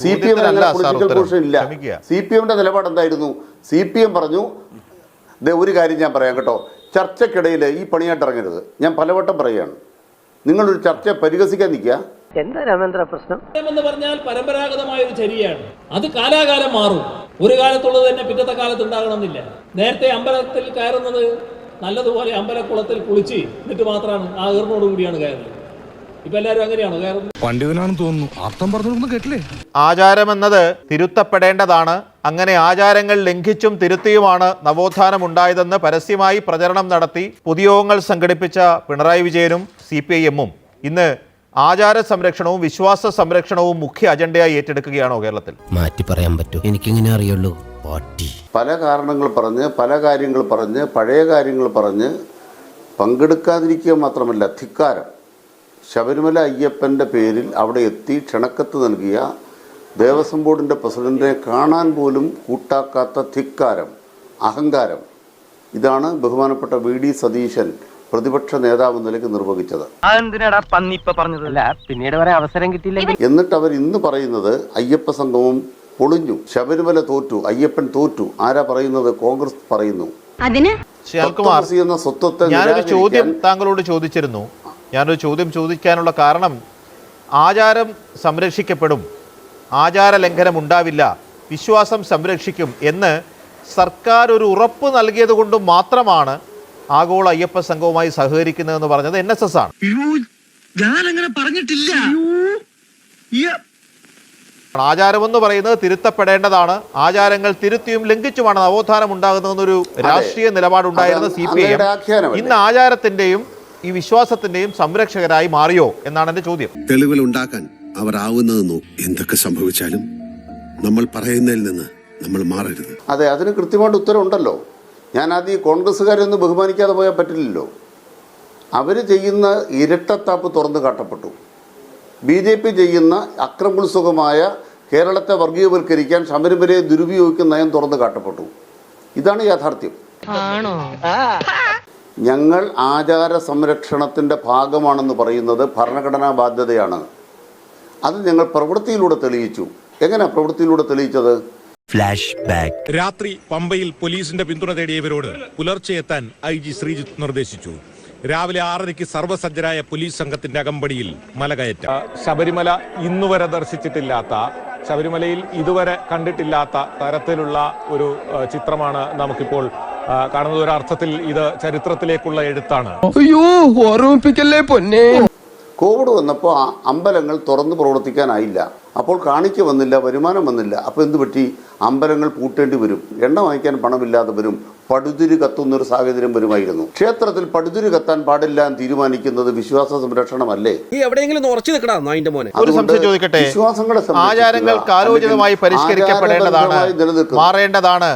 C P M അല്ല sir political. Position ഇല്ല. സി പി എമ്മിന്റെ നിലപാട് എന്തായിരുന്നു? സി പി എം പറഞ്ഞു ദേ ഒരു കാര്യം ഞാൻ പറയാം കേട്ടോ. ചർച്ചക്കിടയിൽ ഈ പണിയായിട്ട് ഇറങ്ങരുത്. ഞാൻ പലവട്ടം പറയുകയാണ്. നിങ്ങളൊരു ചർച്ച പരിഹസിക്കാൻ നിൽക്കുക. എന്താ രാമേന്ദ്ര പ്രശ്നം? എന്ന് പറഞ്ഞാൽ പരമ്പരാഗതമായ ഒരു ചരിയാണ്. അത് കാലാകാലം മാറും. ഒരു കാലത്തുള്ളത് തന്നെ പിറ്റത്തെ കാലത്ത് ഉണ്ടാകണമെന്നില്ല. നേരത്തെ അമ്പലത്തിൽ കയറുന്നത് നല്ലതുപോലെ അമ്പലക്കുളത്തിൽ കുളിച്ച് എന്നിട്ട് മാത്രമാണ് ആ ഏറിനോട് കൂടിയാണ് കയറുന്നത്. ഇപ്പൊ എല്ലാവരും അങ്ങനെയാണോ? കയറുന്നത് പണ്ഡിതനാണെന്ന് തോന്നുന്നു. അർത്ഥം പറഞ്ഞൊന്നും കേട്ടില്ലേ? ആചാരമെന്നത് തിരുത്തപ്പെടേണ്ടതാണ്. അങ്ങനെ ആചാരങ്ങൾ ലംഘിച്ചും തിരുത്തിയുമാണ് നവോത്ഥാനം ഉണ്ടായതെന്ന് പരസ്യമായി പ്രചരണം നടത്തി പൊതുയോഗങ്ങൾ സംഘടിപ്പിച്ച പിണറായി വിജയനും സി പി ഐ എമ്മും. ഇന്ന് ആചാര സംരക്ഷണവും വിശ്വാസ സംരക്ഷണവും മുഖ്യ അജണ്ടയായി ഏറ്റെടുക്കുകയാണോ കേരളത്തിൽ? മാറ്റി പറയാൻ പറ്റൂ. എനിക്കിങ്ങനെ അറിയുള്ളൂ. പാട്ടി. പല കാരണങ്ങൾ പറഞ്ഞ് പല കാര്യങ്ങൾ പറഞ്ഞ് പഴയ കാര്യങ്ങൾ പറഞ്ഞ് പങ്കെടുക്കാതിരിക്കുക മാത്രമല്ല ധിക്കാരം. ശബരിമല അയ്യപ്പന്റെ പേരിൽ അവിടെ എത്തി ക്ഷണക്കത്ത് നൽകിയ ദേവസ്വം ബോർഡിന്റെ പ്രസിഡന്റിനെ കാണാൻ പോലും കൂട്ടാക്കാത്ത ധിക്കാരം അഹങ്കാരം. ഇതാണ് ബഹുമാനപ്പെട്ട വി ഡി സതീശൻ പ്രതിപക്ഷ നേതാവ് നിലയ്ക്ക് നിർവഹിച്ചത്. പിന്നീട് വരെ അവസരം കിട്ടിയില്ല എന്നിട്ട് അവർ ഇന്ന് പറയുന്നത് അയ്യപ്പ സംഘവും പൊളിഞ്ഞു ശബരിമല തോറ്റു അയ്യപ്പൻ തോറ്റു. ആരാ പറയുന്നത്? കോൺഗ്രസ് പറയുന്നു. അതിന്? ശ്രീ അൽകുമാർ സ്വത്വമസി എന്ന സ്വത്വത്തെ ഞാനൊരു ചോദ്യം താങ്കളോട് ചോദിച്ചിരുന്നു. ഞാനൊരു ചോദ്യം ചോദിക്കാനുള്ള കാരണം ആചാരം സംരക്ഷിക്കപ്പെടും ആചാര ലംഘനം ഉണ്ടാവില്ല വിശ്വാസം സംരക്ഷിക്കും എന്ന് സർക്കാർ ഒരു ഉറപ്പ് നൽകിയത് കൊണ്ട് മാത്രമാണ് ആഗോള അയ്യപ്പ സംഘവുമായി സഹകരിക്കുന്നതെന്ന് പറഞ്ഞത് എൻ എസ് എസ് ആണ്. ഞാനങ്ങനെ പറഞ്ഞിട്ടില്ല. ആചാരമെന്ന് പറയുന്നത് തിരുത്തപ്പെടേണ്ടതാണ്. ആചാരങ്ങൾ തിരുത്തിയും ലംഘിച്ചുമാണ് നവോത്ഥാനം ഉണ്ടാകുന്നതെന്നൊരു രാഷ്ട്രീയ നിലപാടുണ്ടായിരുന്ന സി പി ഐ ഇന്ന് ആചാരത്തിന്റെയും ഈ വിശ്വാസത്തിന്റെയും സംരക്ഷകരായി മാറിയോ എന്നാണ് എന്റെ ചോദ്യം. തെളിവുകൾ ഉണ്ടാക്കാൻ അവർ ആവുന്നത് എന്തൊക്കെ സംഭവിച്ചാലും നമ്മൾ പറയുന്നതിൽ നിന്ന് നമ്മൾ മാറരുത്. അതെ അതിന് കൃത്യമായിട്ട് ഉത്തരവുണ്ടല്ലോ ഞാൻ അത് ഈ കോൺഗ്രസ്സുകാരൊന്നും ബഹുമാനിക്കാതെ പോയാൽ പറ്റില്ലല്ലോ. അവർ ചെയ്യുന്ന ഇരട്ടത്താപ്പ് തുറന്നു കാട്ടപ്പെട്ടു. ബി ജെ പി ചെയ്യുന്ന അക്രമോത്സുകമായ കേരളത്തെ വർഗീയവൽക്കരിക്കാൻ ശബരിമലയെ ദുരുപയോഗിക്കുന്ന നയം തുറന്നു കാട്ടപ്പെട്ടു. ഇതാണ് യാഥാർത്ഥ്യം. ഞങ്ങൾ ആചാര സംരക്ഷണത്തിന്റെ ഭാഗമാണെന്ന് പറയുന്നത് ഭരണഘടനാ ബാധ്യതയാണ്. അത് ഞങ്ങൾ പ്രവൃത്തിയിലൂടെ തെളിയിച്ചു. എങ്ങനെയാണ് പ്രവൃത്തിയിലൂടെ തെളിയിച്ചത്? ഫ്ലാഷ് ബാക്ക് രാത്രി പമ്പയിൽ പോലീസിന്റെ പിന്തുണ തേടിയവരോട് പുലർച്ചെ എത്താൻ ഐ ജി ശ്രീജിത്ത് നിർദ്ദേശിച്ചു. രാവിലെ ആറരയ്ക്ക് സർവസജ്ജരായ പോലീസ് സംഘത്തിന്റെ അകമ്പടിയിൽ മലകയറ്റം ശബരിമല ഇന്നുവരെ ദർശിച്ചിട്ടില്ലാത്ത ശബരിമലയിൽ ഇതുവരെ കണ്ടിട്ടില്ലാത്ത തരത്തിലുള്ള ഒരു ചിത്രമാണ് നമുക്കിപ്പോൾ കാണുന്നത് ഒരു അർത്ഥത്തിൽ ഇത് ചരിത്രത്തിലേക്കുള്ള എഴുത്താണ്. അയ്യോ ഓർമ്മിപ്പിക്കല്ലേ പൊന്നെ? കോവിഡ് വന്നപ്പോൾ ആ അമ്പലങ്ങൾ തുറന്ന് പ്രവർത്തിക്കാനായില്ല. അപ്പോൾ കാണിക്ക വന്നില്ല വരുമാനം വന്നില്ല. അപ്പോൾ എന്ത് പറ്റി? അമ്പലങ്ങൾ പൂട്ടേണ്ടി വരും. എണ്ണ വാങ്ങിക്കാൻ പണമില്ലാതെ വരും. പടുതിരി കത്തുന്ന ഒരു സാഹചര്യം വരുമായിരുന്നു. ക്ഷേത്രത്തിൽ പടുതിരി കത്താൻ പാടില്ല എന്ന് തീരുമാനിക്കുന്നത് വിശ്വാസ സംരക്ഷണമല്ലേ? ഈ എവിടെയെങ്കിലും ഉറച്ചു നിൽക്കടാ നായിന്റെ മോനെ. ഒരു സംശയം ചോദിക്കട്ടെ? വിശ്വാസങ്ങളെ നിലനിൽക്കുന്നത് ആചാരങ്ങൾ കാലോചിതമായി പരിഷ്കരിക്കപ്പെടേണ്ടതാണ് മാറേണ്ടതാണ്.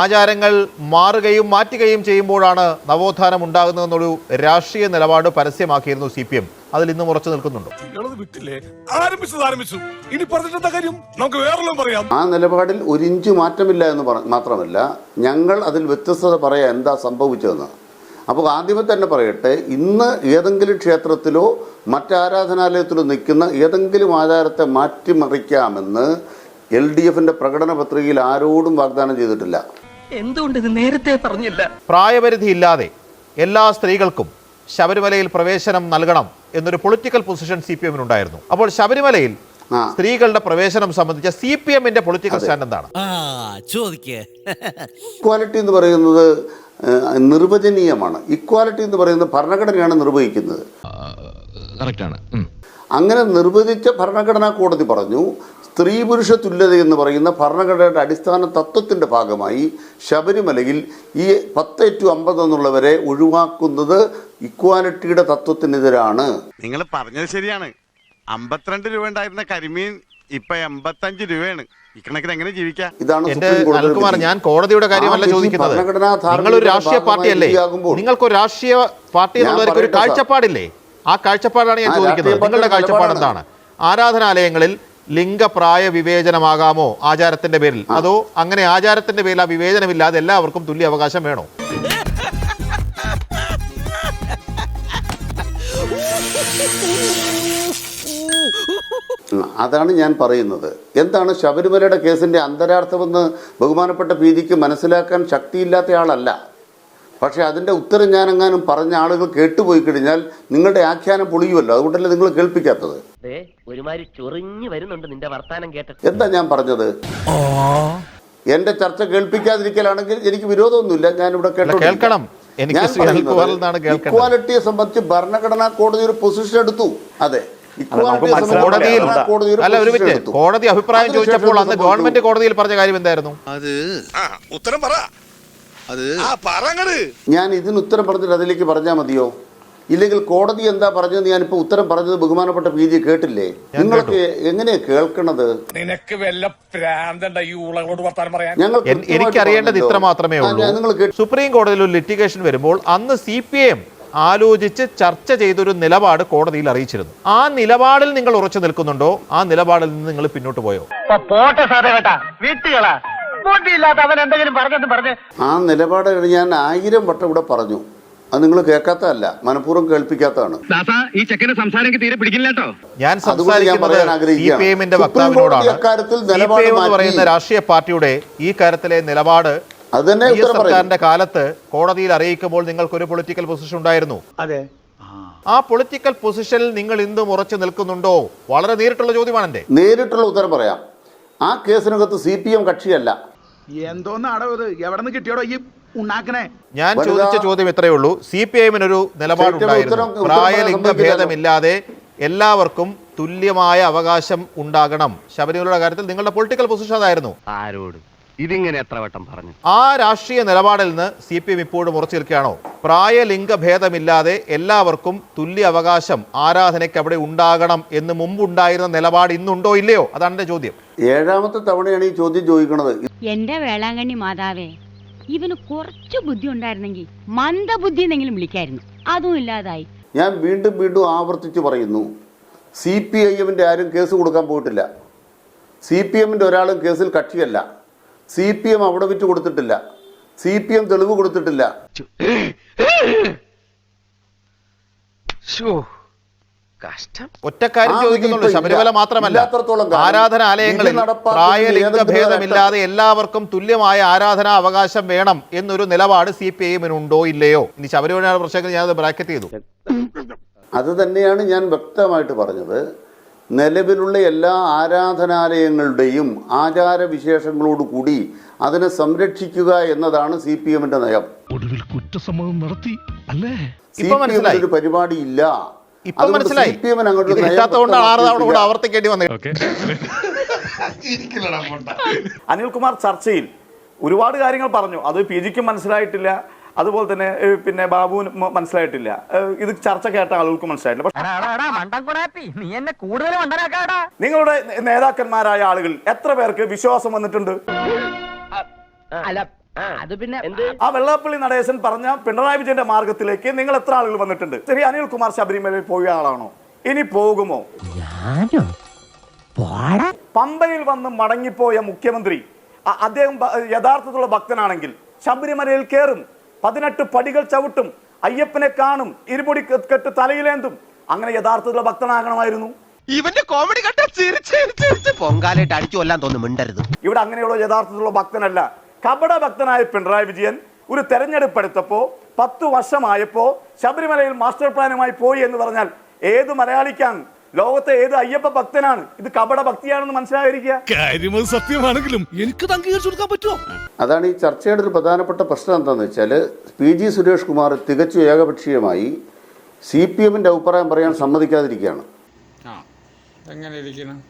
ആചാരങ്ങൾ മാറുകയും മാറ്റുകയും ചെയ്യുമ്പോഴാണ് നവോത്ഥാനം ഉണ്ടാകുന്നതെന്നൊരു രാഷ്ട്രീയ നിലപാട് പരസ്യമാക്കിയിരുന്നു സി പി എം അതിൽ ഇന്നും ഉറച്ചു നിൽക്കുന്നുണ്ട്. ആ നിലപാടിൽ ഒരു ഇഞ്ച് മാറ്റമില്ല എന്ന് പറ മാത്രമല്ല ഞങ്ങൾ അതിൽ വ്യത്യസ്തത പറയാ എന്താ സംഭവിച്ചതെന്ന്. അപ്പോൾ ആദ്യമേ തന്നെ പറയട്ടെ ഇന്ന് ഏതെങ്കിലും ക്ഷേത്രത്തിലോ മറ്റാരാധനാലയത്തിലോ നിൽക്കുന്ന ഏതെങ്കിലും ആചാരത്തെ മാറ്റിമറിക്കാമെന്ന് എൽ ഡി എഫിന്റെ പ്രകടന പത്രികയിൽ ആരോടും വാഗ്ദാനം ചെയ്തിട്ടില്ല. എന്തുകൊണ്ട് ഇത് നേരത്തെ പറഞ്ഞില്ല? പ്രായപരിധി ഇല്ലാതെ എല്ലാ സ്ത്രീകൾക്കും ശബരിമലയിൽ പ്രവേശനം നൽകണം എന്നൊരു പൊളിറ്റിക്കൽ പൊസിഷൻ സി പി എമ്മിനുണ്ടായിരുന്നു അപ്പോൾ ശബരിമലയിൽ സ്ത്രീകളുടെ പ്രവേശനം സംബന്ധിച്ച സി പി എമ്മിന്റെ പൊളിറ്റിക്കൽ സ്റ്റാൻഡ് എന്താണ്? ആ ചോദിക്കേ. ഇക്വാലിറ്റി എന്ന് പറയുന്നത് നിർവചനീയമാണ്. ഇക്വാലിറ്റി എന്ന് പറയുന്നത് ഭരണഘടനയാണ് നിർവഹിക്കുന്നത്. അങ്ങനെ നിർവചിച്ച ഭരണഘടനാ കോടതി പറഞ്ഞു സ്ത്രീ പുരുഷ തുല്യത എന്ന് പറയുന്ന ഭരണഘടനയുടെ അടിസ്ഥാന തത്വത്തിന്റെ ഭാഗമായി ശബരിമലയിൽ ഈ പത്ത് ടു അമ്പത് എന്നുള്ളവരെ ഒഴിവാക്കുന്നത് ഇക്വാലിറ്റിയുടെ തത്വത്തിനെതിരാണ്. നിങ്ങൾ പറഞ്ഞത് ശരിയാണ്. അമ്പത്തിരണ്ട് രൂപ ഉണ്ടായിരുന്ന കരിമീൻ ഇപ്പൊ എൺപത്തഞ്ച് രൂപയാണ്. ഇതാണ്. ഞാൻ കോടതിയുടെ കാര്യമല്ല ചോദിക്കുന്നത്. നിങ്ങൾ ഒരു രാഷ്ട്രീയ പാർട്ടിയല്ലേ? നിങ്ങൾക്ക് ഒരു രാഷ്ട്രീയ പാർട്ടി എന്നുള്ളവർക്ക് ഒരു കാഴ്ചപ്പാടില്ലേ? ആ കാഴ്ചപ്പാടാണ് ഞാൻ ചോദിക്കുന്നത്. നിങ്ങളുടെ കാഴ്ചപ്പാട് എന്താണ്? ആരാധനാലയങ്ങളിൽ ലിംഗപ്രായ വിവേചനമാകാമോ ആചാരത്തിന്റെ പേരിൽ? അതോ അങ്ങനെ ആചാരത്തിന്റെ പേരിൽ ആ വിവേചനമില്ലാതെ എല്ലാവർക്കും തുല്യ അവകാശം വേണോ? അതാണ് ഞാൻ പറയുന്നത്. എന്താണ് ശബരിമലയുടെ കേസിന്റെ അന്തരാർത്ഥമെന്ന് ബഹുമാനപ്പെട്ട ഭീതിക്ക് മനസ്സിലാക്കാൻ ശക്തിയില്ലാത്ത ആളല്ല. പക്ഷേ അതിന്റെ ഉത്തരം ഞാനെങ്ങാനും പറഞ്ഞ ആളുകൾ കേട്ടുപോയി കഴിഞ്ഞാൽ നിങ്ങളുടെ ആഖ്യാനം പൊളിയുമല്ലോ. അതുകൊണ്ടല്ലേ നിങ്ങൾ കേൾപ്പിക്കാത്തത്. ഒരുമാതിരി ചൊറിഞ്ഞു വരുന്നുണ്ട് നിന്റെ വർത്താനം കേട്ടിട്ട് എന്താ ഞാൻ പറഞ്ഞത്? എന്റെ ചർച്ച കേൾപ്പിക്കാതിരിക്കലാണെങ്കിൽ എനിക്ക് വിരോധമൊന്നുമില്ല. ഞാൻ കേൾക്കണം. എനിക്ക് ശ്രീ അനിൽകുമാറിൽ നിന്നാണ് ഇക്വാലിറ്റിയെ സംബന്ധിച്ച് ഭരണഘടനാ കോടതി ഒരു പൊസിഷൻ എടുത്തു. അതെ. അല്ല ഒരു മിനിറ്റ്. കോടതി അഭിപ്രായം ചോദിച്ചപ്പോൾ അന്ന്. ഗവൺമെന്റ് കോടതിയിൽ പറഞ്ഞ കാര്യം എന്തായിരുന്നു? അത് ഉത്തരം പറ. അത് ആ പറങ്ങട്. ഞാൻ ഇതിന് ഉത്തരം പറഞ്ഞിട്ട് അതിലേക്ക് പറഞ്ഞാ മതിയോ? ഇല്ലെങ്കിൽ കോടതി എന്താ പറഞ്ഞത് ഞാനിപ്പോ ഉത്തരം പറഞ്ഞത് ബഹുമാനപ്പെട്ട പി ജി കേട്ടില്ലേ? നിങ്ങൾക്ക് എങ്ങനെയാ കേൾക്കണത്? നിനക്ക് വല്ല ഞങ്ങൾ എനിക്കറിയേണ്ടത് ഇത്ര മാത്രമേ ഉള്ളൂ. സുപ്രീം കോടതിയിൽ ഒരു ലിറ്റിഗേഷൻ വരുമ്പോൾ അന്ന് സി പി എം ആലോചിച്ച് ചർച്ച ചെയ്തൊരു നിലപാട് കോടതിയിൽ അറിയിച്ചിരുന്നു. ആ നിലപാടിൽ നിങ്ങൾ ഉറച്ചു നിൽക്കുന്നുണ്ടോ? ആ നിലപാടിൽ നിന്ന് നിങ്ങൾ പിന്നോട്ട് പോയോ? പോട്ടെ സാറേ കേട്ടാ. വീട്ടുകളാ. അവൻ എന്തെങ്കിലും പറഞ്ഞു പറഞ്ഞ് ആ നിലപാട് ഞാൻ ആയിരം വട്ടം ഇവിടെ പറഞ്ഞു. അത് നിങ്ങൾ കേൾക്കാത്തതല്ല. മനഃപൂർവം കേൾപ്പിക്കാത്തതാണ്. ഈ ചെക്കന്റെ സംസാരം തീരെ പിടിക്കില്ല കേട്ടോ. ഞാൻ സംസാരിക്കാൻ സംസാരിക്കുന്നത് വക്താവിനോടാണ്. പറയുന്ന രാഷ്ട്രീയ പാർട്ടിയുടെ ഈ കാര്യത്തിലെ നിലപാട് സർക്കാരിന്റെ കാലത്ത് കോടതിയിൽ അറിയിക്കുമ്പോൾ നിങ്ങൾക്ക് ഒരു പൊളിറ്റിക്കൽ പൊസിഷൻ ഉണ്ടായിരുന്നു. അതെ. ആ പൊളിറ്റിക്കൽ പൊസിഷനിൽ നിങ്ങൾ ഇന്നും ഉറച്ചു നിൽക്കുന്നുണ്ടോ? വളരെ നേരിട്ടുള്ള ചോദ്യമാണ് എന്റെ നേരിട്ടുള്ള ഉത്തരം പറയാം. ആ കേസിനകത്ത് സി പി എം കക്ഷിയല്ല. എന്തോന്നാണോ ഇത്? എവിടെ നിന്ന് കിട്ടിയോടോ ഈ ഞാൻ ചോദിച്ച ചോദ്യം ഇത്രയേ ഉള്ളൂ. C P ഐമിനൊരു നിലപാടുണ്ടായിരുന്നു. പ്രായലിംഗ ഭേദമില്ലാതെ എല്ലാവർക്കും തുല്യമായ അവകാശം ഉണ്ടാകണം. ശബരിമലയുടെ കാര്യത്തിൽ നിങ്ങളുടെ പൊളിറ്റിക്കൽ പൊസിഷൻ അതായിരുന്നു. ആരോട്? ഇതിങ്ങനെ എത്ര വട്ടം പറഞ്ഞു? ആ രാഷ്ട്രീയ നിലപാടിൽ നിന്ന് സി പി എം ഇപ്പോഴും ഉറച്ചു നിൽക്കുകയാണോ? പ്രായലിംഗ ഭേദമില്ലാതെ എല്ലാവർക്കും തുല്യ അവകാശം ആരാധനയ്ക്ക് അവിടെ ഉണ്ടാകണം എന്ന് മുമ്പുണ്ടായിരുന്ന നിലപാട് ഇന്നുണ്ടോ ഇല്ലയോ? അതാണ് എന്റെ ചോദ്യം. ഏഴാമത്തെ തവണയാണ് ഈ ചോദ്യം ചോദിക്കുന്നത് എന്റെ വേളാങ്കണ്ണി മാതാവേ ഇവന് കുറച്ച് ബുദ്ധി ഉണ്ടായിരുന്നെങ്കിൽ മന്ദബുദ്ധി എന്നെങ്കിലും വിളിക്കായിരുന്നു. അതും ഇല്ലാതായി. ഞാൻ വീണ്ടും വീണ്ടും ആവർത്തിച്ച് പറയുന്നു സി പി ഐ എമ്മിന്റെ ആരും കേസ് കൊടുക്കാൻ പോയിട്ടില്ല. സി പി എമ്മിന്റെ ഒരാളും കേസിൽ കക്ഷിയല്ല. സി പി എം അവിടെ വിറ്റ് കൊടുത്തിട്ടില്ല. സി പി എം തെളിവ് കൊടുത്തിട്ടില്ല. ഒറ്റക്കാര്യം ആ ചോദിക്കുന്നുള്ളൂ. ശബരിമല മാത്രമല്ല. ആരാധനാലയങ്ങളിൽ പ്രായലിംഗ ഭേദമില്ലാതെ എല്ലാവർക്കും തുല്യമായ ആരാധനാ അവകാശം വേണം എന്നൊരു നിലപാട് സി പി ഐഎമ്മിനുണ്ടോ ഇല്ലയോ? ഇനി ശബരിമല പ്രശ്നത്തിൽ ഞാനത് ബ്രാക്കറ്റ് ചെയ്തു. അത് തന്നെയാണ് ഞാൻ വ്യക്തമായിട്ട് പറഞ്ഞത്. നിലവിലുള്ള എല്ലാ ആരാധനാലയങ്ങളുടെയും ആചാര വിശേഷങ്ങളോട് കൂടി അതിനെ സംരക്ഷിക്കുക എന്നതാണ് സി പി എമ്മിന്റെ നയം. ഒടുവിൽ കുറ്റസമ്മതം നടത്തി അല്ലേ? സി പി മനസ്സിലായി. എമ്മിന് ഒരു പരിപാടി ഇല്ല ഇപ്പൊ മനസ്സിലായി. കിട്ടാത്തതുകൊണ്ടാണ് ആറ് തവണ കൂടെ ആവർത്തിക്കേണ്ടി വന്നത്. അനിൽകുമാർ ചർച്ചയിൽ ഒരുപാട് കാര്യങ്ങൾ പറഞ്ഞു. അത് പി ജിക്കും മനസ്സിലായിട്ടില്ല. അതുപോലെ തന്നെ പിന്നെ ബാബുവിന് മനസ്സിലായിട്ടില്ല. ഇത് ചർച്ച കേട്ട ആളുകൾക്ക് മനസ്സിലായിട്ടില്ല. നിങ്ങളുടെ നേതാക്കന്മാരായ ആളുകൾ എത്ര പേർക്ക് വിശ്വാസം വന്നിട്ടുണ്ട്? അല്ല അത് പിന്നെ ആ വെള്ളാപ്പള്ളി നടേശൻ പറഞ്ഞ പിണറായി വിജയന്റെ മാർഗത്തിലേക്ക് നിങ്ങൾ എത്ര ആളുകൾ വന്നിട്ടുണ്ട്? ശരി അനിൽ കുമാർ ശബരിമലയിൽ പോയ ആളാണോ? ഇനി പോകുമോ? പമ്പയിൽ വന്ന് മടങ്ങിപ്പോയ മുഖ്യമന്ത്രി അദ്ദേഹം യഥാർത്ഥത്തിലുള്ള ഭക്തനാണെങ്കിൽ ശബരിമലയിൽ കയറും പതിനെട്ട് പടികൾ ചവിട്ടും അയ്യപ്പനെ കാണും ഇരുമുടി കെട്ട് തലയിലേന്തും. അങ്ങനെ യഥാർത്ഥത്തിലുള്ള ഭക്തനാകണമായിരുന്നു. ഇവന്റെ കോമഡി കണ്ട ചിരിച്ച് പൊങ്കാലായിട്ട് അടിച്ചു കൊല്ലാൻ തോന്നുന്നു മിണ്ടരുത്. ഇവിടെ അങ്ങനെയുള്ള യഥാർത്ഥത്തിലുള്ള ഭക്തനല്ല. കപട ഭക്തനായ പിണറായി വിജയൻ ഒരു തെരഞ്ഞെടുപ്പ് എടുത്തപ്പോൾ പത്തു വർഷമായപ്പോൾ ശബരിമലയിൽ മാസ്റ്റർ പ്ലാനുമായി പോയി എന്ന് പറഞ്ഞാൽ ഏത് മലയാളിക്കാണ്? ലോകത്തെ ഏത് അയ്യപ്പ ഭക്തനാണ്? ഇത് കപട ഭക്തിയാണെന്ന് മനസ്സിലായിരിക്കുക സത്യമാണെങ്കിലും എനിക്ക് അംഗീകരിച്ചു കൊടുക്കാൻ പറ്റുമോ? അതാണ് ഈ ചർച്ചയുടെ ഒരു പ്രധാനപ്പെട്ട പ്രശ്നം എന്താണെന്ന് വെച്ചാൽ പി ജി സുരേഷ് കുമാർ തികച്ചും ഏകപക്ഷീയമായി സി പി എമ്മിന്റെ അഭിപ്രായം പറയാൻ സമ്മതിക്കാതിരിക്കുകയാണ്. എങ്ങനെ ഇരിക്കണം?